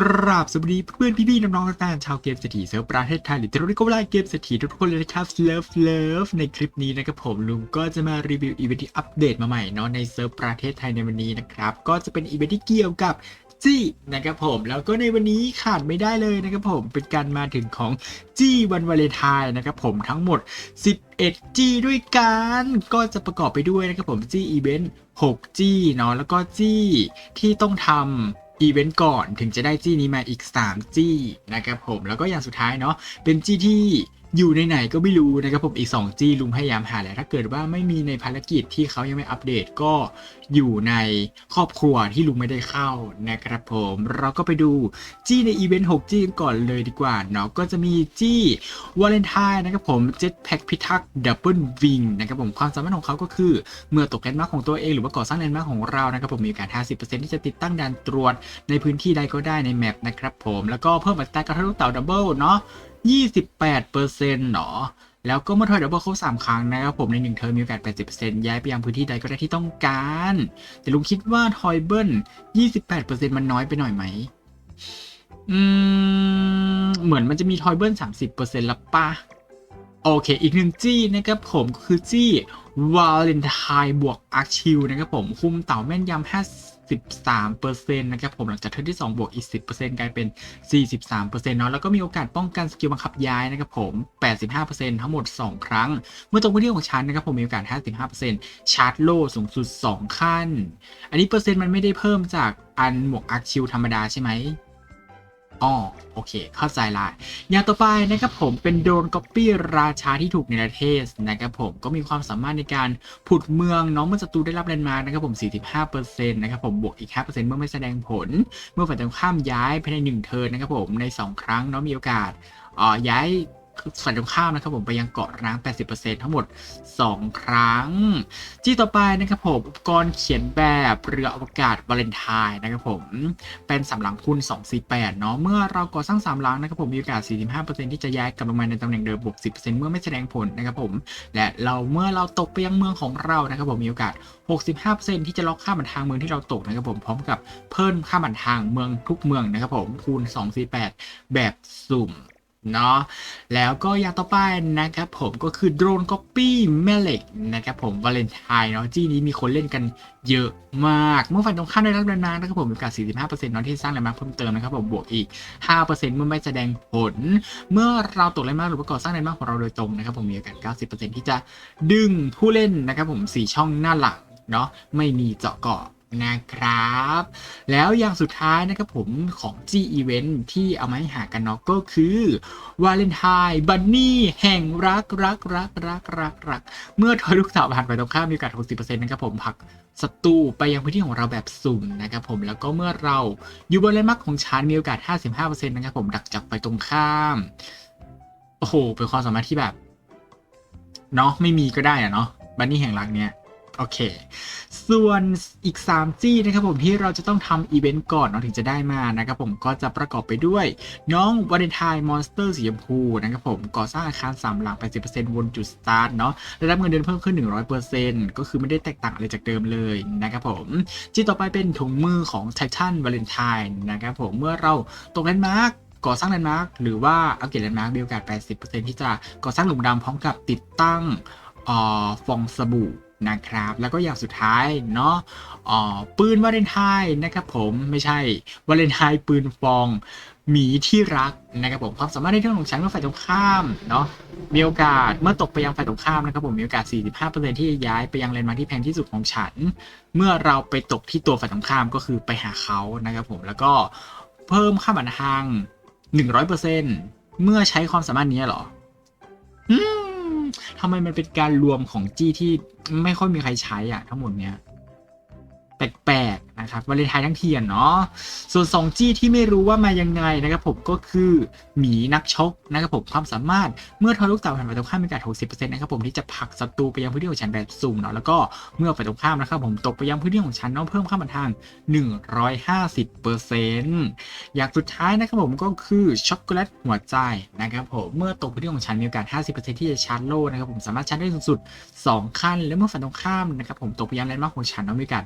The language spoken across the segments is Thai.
กราบสวัสดีเพื่อนพี่ๆน้องๆแฟนชาวเกมเศรษฐีเซิร์ฟประเทศไทยหรือที่เราเรียกว่าเกมเศรษฐีทุกคนเลยนะครับเลิฟเลิฟในคลิปนี้นะครับผมลุงก็จะมารีวิวอีเวนต์ที่อัปเดตมาใหม่เนาะในเซิร์ฟประเทศไทยในวันนี้นะครับ ก็จะเป็นอีเวนต์ที่เกี่ยวกับจี้นะครับผมแล้วก็ในวันนี้ขาดไม่ได้เลยนะครับผมเป็นการมาถึงของจี้วันวาเลนไทน์นะครับผมทั้งหมด 11 จี้ด้วยกันก็จะประกอบไปด้วยนะครับผมจี้อีเวนต์6จี้เนาะแล้วก็จี้ที่ต้องทำ อีเวนต์ก่อนถึงจะได้จี้นี้มาอีก 3 จี้นะครับผมแล้วก็อย่างสุดท้ายเนาะเป็นจี้ที่ อยู่ในไหนก็ไม่รู้นะครับผมอีก 2 จี้ลุงพยายามหาแหละถ้าเกิดว่าไม่มีในภารกิจที่เขายังไม่อัปเดตก็อยู่ในครอบครัวที่ลุงไม่ได้เข้านะครับผมเราก็ไปดูจี้ในอีเวนต์6จี้กันก่อนเลยดีกว่าเนาะก็จะมีจี้วาเลนไทน์นะครับผมเจ็ตแพ็กพิทักษ์ดับเบิลวิงนะครับผมความสามารถของเขาก็คือ เมื่อตกแลนด์มาร์คของตัวเองหรือว่าก่อสร้างแลนด์มาร์คของเรานะครับผมมีโอกาส50%ที่จะติดตั้งด่านตรวจในพื้นที่ใดก็ได้ในแมปนะครับผมแล้วก็เพิ่มอัตรากระทะลูกเต่าดับเบิลเนาะ 28%เนาะแล้วก็เมื่อทอยดับเบิลครบ3ครั้งนะครับผมใน1เทอมมีโอกาส 80%ย้ายไปยังพื้นที่ใดก็ได้ที่ต้องการ แต่ลุงคิดว่าทอยเบิล28%มันน้อยไปหน่อยไหม อืม เหมือนมันจะมีทอยเบิล30%ละปะโอเค อีกหนึ่งจี้นะครับผมก็คือจี้วาเลนไทน์บวกอาร์คิวนะครับผม คุมเต่าแม่นยำ 13%นะครับผมหลังจากเทิร์นที่ 2 บวกอีก 10%กลายเป็น 43%เนาะแล้วก็มีโอกาสป้องกันสกิลบังคับย้ายนะครับผม 85%ทั้งหมด 2 ครั้ง เมื่อตรงพื้นที่ของฉันนะครับผมมีโอกาส 55%ชาร์จโล่สูงสุด 2 ขั้น อันนี้เปอร์เซ็นต์มันไม่ได้เพิ่มจากอันหมวกอาร์คิวธรรมดาใช่ไหม อ๋อโอเค เข้าใจละอย่างต่อไปนะครับผมเป็นโดรนก๊อปปี้ราชาที่ถูกในประเทศนะครับผมก็มีความสามารถในการผุดเมืองน้องเมื่อศัตรูได้รับแลนด์มาร์กนะครับผม 45%นะครับผมบวกอีก 5%เมื่อไม่แสดงผล เมื่อฝ่ายตรงข้ามย้ายภายใน1เทิร์นนะครับผมใน 2 ครั้งน้องมีโอกาสอ๋อย้าย ฝ่ายตรงข้ามนะครับผมไปยังเกาะร้าง 80%ทั้งหมด 2 ครั้ง ที่ต่อไปนะครับผมอุปกรณ์เขียนแบบเรืออวกาศวาเลนไทน์นะครับผมเป็นสามหลังคูณ248 เนาะเมื่อเราก่อสร้างสามหลังนะครับผมมีโอกาส 45%ที่จะย้ายกลับลงมาในตำแหน่งเดิมบวก 10%เมื่อไม่แสดงผลนะครับผมและเราเมื่อเราตกไปยังเมืองของเรานะครับผมมีโอกาส 65%ที่จะล็อกค่าบันทางเมืองที่เราตกนะครับผมพร้อมกับเพิ่มค่าบันทางเมืองทุกเมืองนะครับผมคูณ248 แบบสุ่ม เนาะแล้วก็อย่างต่อไปนะครับผมก็คือโดรนก๊อปปี้แม่เหล็กนะครับผมวาเลนไทน์เนาะจี้นี้มีคนเล่นกันเยอะมาก เมื่อฝ่ายตรงข้ามได้รับแรงมานะครับผมมีโอกาส45%เนาะที่สร้างแรงมาเพิ่มเติมนะครับผมบวกอีก 5%เมื่อไม่แสดงผล เมื่อเราตกแรงมาหรือว่าก่อสร้างแรงมาของเราโดยตรงนะครับผมมีโอกาส90%ที่จะดึงผู้เล่นนะครับผม4ช่องหน้าหลังเนาะไม่มีเจาะเกาะ นะครับ แล้วอย่างสุดท้ายนะครับผมของ G Event ที่เอามาให้หากันเนาะก็คือวาเลนไทน์บันนี่แห่งรักรักรักรักรักรัก เมื่อทอยลูกสาวผ่านไปตรงข้ามมีโอกาส 60%นะครับผมผลักศัตรูไปยังพื้นที่ของเราแบบสุ่มนะครับผมแล้วก็เมื่อเราอยู่บนเลนมาร์คของชั้นมีโอกาส 55%นะครับผมดักจับไปตรงข้ามโอ้โหเป็นความสามารถที่แบบเนาะไม่มีก็ได้อะเนาะบันนี่แห่งรักเนี้ย โอเค ส่วนอีก 3 จี้นะครับผมที่เราจะต้องทำอีเวนต์ก่อนเนาะถึงจะได้มานะครับผมก็จะประกอบไปด้วย น้องวาเลนไทน์มอนสเตอร์สีชมพูนะครับผมก่อสร้างอาคาร 3 หลัง 80%บนจุดสตาร์ทเนาะได้รับเงินเดือนเพิ่มขึ้น 100%ก็คือไม่ได้แตกต่างอะไรจากเดิมเลยนะครับผมจี้ต่อไปเป็นถุงมือของไททันวาเลนไทน์นะครับผมเมื่อเราตกแลนด์มาร์กก่อสร้างแลนด์มาร์กหรือว่าอัปเกรดแลนด์มาร์กมีโอกาส 80%ที่จะก่อสร้างหลุมดำพร้อมกับติดตั้งออฟองสบู่ นะครับ แล้วก็อย่างสุดท้ายเนาะอ่อปืนวาเลนไทน์นะครับผมไม่ใช่วาเลนไทน์ปืนฟองหมีที่รักนะครับผมความสามารถในเรื่องของชั้นเมื่อฝ่ายตรงข้ามเนาะมีโอกาสเมื่อตกไปยังฝ่ายตรงข้ามนะครับผมมีโอกาส 45%ที่จะย้ายไปยังแลนมาที่แพงที่สุดของฉัน เมื่อเราไปตกที่ตัวฝ่ายตรงข้ามก็คือไปหาเขานะครับผมแล้วก็เพิ่มค่าบันทาง 100%เมื่อใช้ความสามารถนี้เหรออืม ทำไมมันเป็นการรวมของจี้ที่ไม่ค่อยมีใครใช้อะ ทั้งหมดเนี้ยแปลกๆนะครับวาเลนไทน์ทั้งเทียนเนาะส่วน2จี้ที่ไม่รู้ว่ามายังไงนะครับผมก็คือหมีนักชกนะครับผมความสามารถเมื่อทอลูกเต่าผ่านไปตรงข้ามมีโอกาส60%นะครับผมที่จะผลักศัตรูไปยังพื้นที่ของฉันแบบสุ่มเนาะแล้วก็เมื่อฝ่ายตรงข้ามนะครับผมตกไปยังพื้นที่ของฉันเนาะเพิ่มค่าบันทาง 150%อย่างสุดท้ายนะครับผมก็คือช็อกโกแลตหัวใจนะครับผมเมื่อตกพื้นที่ของฉันมีโอกาส 50%ที่จะชาร์จโล่นะครับผมสามารถชาร์จได้สูงสุด 2 ขั้น และเมื่อฝ่ายตรงข้ามนะครับผมตกไปยังแลนด์มาร์คของฉันเนาะมีโอกาส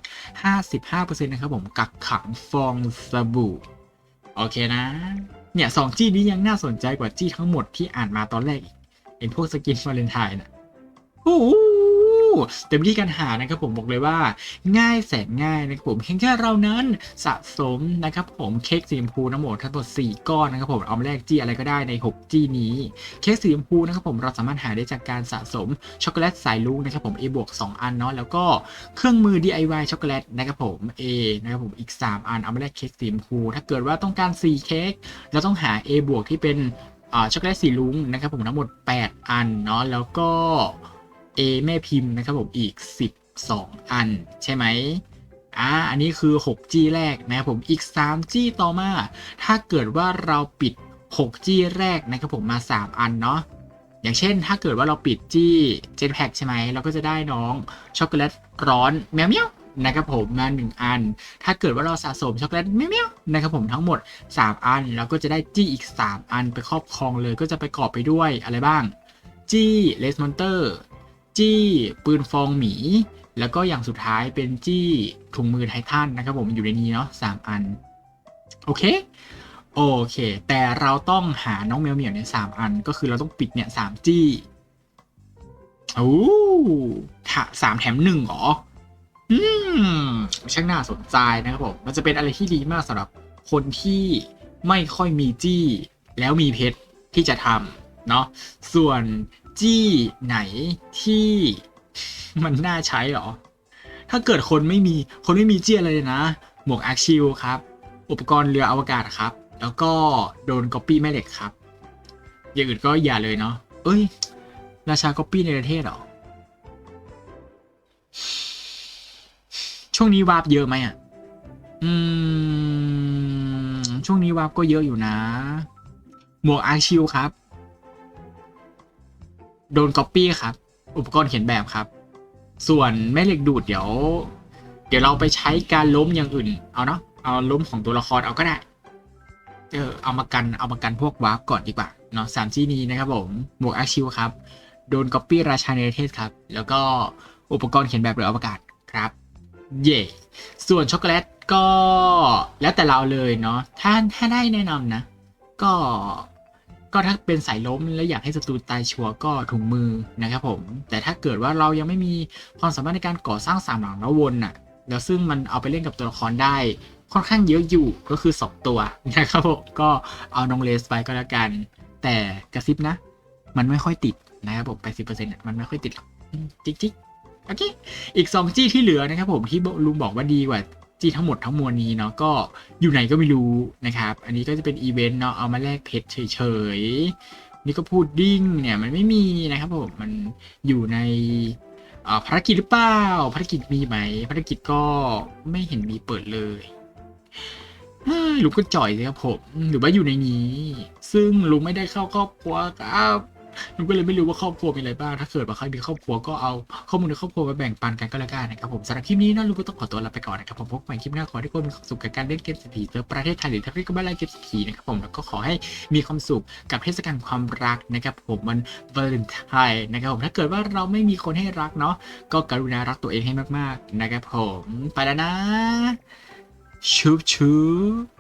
55%นะครับผมกักขังฟองสบู่โอเคนะ เนี่ยสองจี้นี้ยังน่าสนใจกว่าจี้ทั้งหมดที่อ่านมาตอนแรกอีกไอ้พวกสกินวาเลนไทน์น่ะโอ้ แต่วิธีการหานะครับผมบอกเลยว่าง่ายแสนง่ายนะครับผมเพียงแค่เรานั้นสะสมนะครับผมเค้กสีชมพูทั้งหมดทั้งหมด4ก้อนนะครับผมเอามาแลกจี้อะไรก็ได้ใน 6 จี้นี้ เค้กสีชมพูนะครับผมเราสามารถหาได้จากการสะสมช็อกโกแลตสายลุงนะครับผม A บวก2อันเนาะแล้วก็เครื่องมือ DIY ช็อกโกแลตนะครับผม A นะครับผมอีก 3 อันเอามาแลกเค้กสีชมพูถ้าเกิดว่าต้องการ 4 เค้กเราต้องหา A บวกที่เป็นช็อกโกแลตสีลุงนะครับผมทั้งหมด 8 อันเนาะแล้วก็ A แม่พิมพ์นะครับผมอีก 12 อัน ใช่ไหมอ่าอันนี้คือ 6G แรกนะครับผมอีก 3G ต่อมา ถ้าเกิดว่าเราปิด 6G แรกนะครับผมมา 3 อันเนาะอย่างเช่น ถ้าเกิดว่าเราปิดจี้เจ็ตแพกใช่ไหมเราก็จะได้น้องช็อกโกแลตร้อนแมวเมียวนะครับผมมา 1 อัน ถ้าเกิดว่าเราสะสมช็อกโกแลตแมวเมียวนะครับผมทั้งหมด 3 อันเราก็จะได้จี้อีก 3 อันไปครอบครองเลยก็จะไปกอบไปด้วยอะไรบ้างจี้เลสมอนเตอร์ จี้ปืนฟองหมี แล้วก็อย่างสุดท้ายเป็นจี้ถุงมือไททันนะครับผมอยู่ในนี้เนาะสามอัน โอเค โอเค แต่เราต้องหาน้องแมวเหมียวเนี่ยสามอัน ก็คือเราต้องปิดเนี่ยสามจี้โอ้ถะสามแถมหนึ่งเหรอ อืมช่างน่าสนใจนะครับผม มันจะเป็นอะไรที่ดีมากสำหรับคนที่ไม่ค่อยมีจี้ แล้วมีเพชรที่จะทำเนาะส่วน จี้ไหนที่มันน่าใช้หรอ ถ้าเกิดคนไม่มีคนไม่มีจี้อะไรเลยนะ หมวกอาชิลครับ อุปกรณ์เรืออวกาศครับ แล้วก็โดนก๊อปปี้แม่เหล็กครับ อย่างอื่นก็อย่าเลยเนาะ เอ้ย ราชาก๊อปปี้ในประเทศหรอ ช่วงนี้วาร์ปเยอะไหมอะ อืม ช่วงนี้วาร์ปก็เยอะอยู่นะ หมวกอาชิลครับ โดนก๊อปปี้ครับ อุปกรณ์เขียนแบบครับ ส่วนแม่เหล็กดูดเดี๋ยว เดี๋ยวเราไปใช้การล้มอย่างอื่น เอาเนาะเอาล้มของตัวละครเอาก็ได้เออเอามากันเอามากันพวกวาร์ปก่อนดีกว่าเนาะสามที่นี้นะครับผมหมวกอาชิวครับ โดนก๊อปปี้ราชาในเทศครับ แล้วก็อุปกรณ์เขียนแบบเรืออวกาศครับ เย่ส่วนช็อกโกแลตก็แล้วแต่เราเลยเนาะถ้าถ้าได้แนะนำนะ ก็ ก็ถ้าเป็นสายล้มแล้วอยากให้ศัตรูตายชัวร์ก็ถุงมือนะครับผม แต่ถ้าเกิดว่าเรายังไม่มีความสามารถในการก่อสร้างสามหลังแล้ววนน่ะแล้วซึ่งมันเอาไปเล่นกับตัวละครได้ค่อนข้างเยอะอยู่ก็คือ 2 ตัวนะครับผมก็เอาน้องเลสไปก็แล้วกัน แต่กระซิบนะ มันไม่ค่อยติดนะครับผม80%น่ะมันไม่ค่อยติดหรอกจิ๊กจิ๊กโอเคอีก 2 จี้ที่เหลือนะครับผมที่ลุงบอกว่าดีกว่า จี้ทั้งหมดทั้งมวลนี้เนาะก็อยู่ไหนก็ไม่รู้นะครับ อันนี้ก็จะเป็นอีเวนต์เนาะเอามาแลกเพชรเฉยๆ นี่ก็พูดดิ้งเนี่ยมันไม่มีนะครับผมมันอยู่ในภารกิจหรือเปล่าภารกิจมีไหมภารกิจก็ไม่เห็นมีเปิดเลยลุงก็จ่อยสิครับผม หรือว่าอยู่ในนี้ ซึ่งลุงไม่ได้เข้าครอบครัวครับ ลุงก็เลยไม่รู้ว่าครอบครัวมีอะไรบ้าง ถ้าเกิดว่าใครมีครอบครัวก็เอาข้อมูลในครอบครัวมาแบ่งปันกันก็แล้วกันนะครับผมสำหรับคลิปนี้นะลุงก็ต้องขอตัวลาไปก่อนนะครับผมพบกันใหม่คลิปหน้าขอให้ทุกคนมีความสุขกับการเล่นเกมเศรษฐีเซิร์ประเทศไทยหรือถ้าที่ก็ไม่ไล่เกมเศรษฐีนะครับผมแล้วก็ขอให้มีความสุขกับเทศกาลความรักนะครับผมวันวาเลนไทน์นะครับผมถ้าเกิดว่าเราไม่มีคนให้รักเนาะก็กรุณารักตัวเองให้มากๆนะครับผมไปแล้วนะชุบชุบ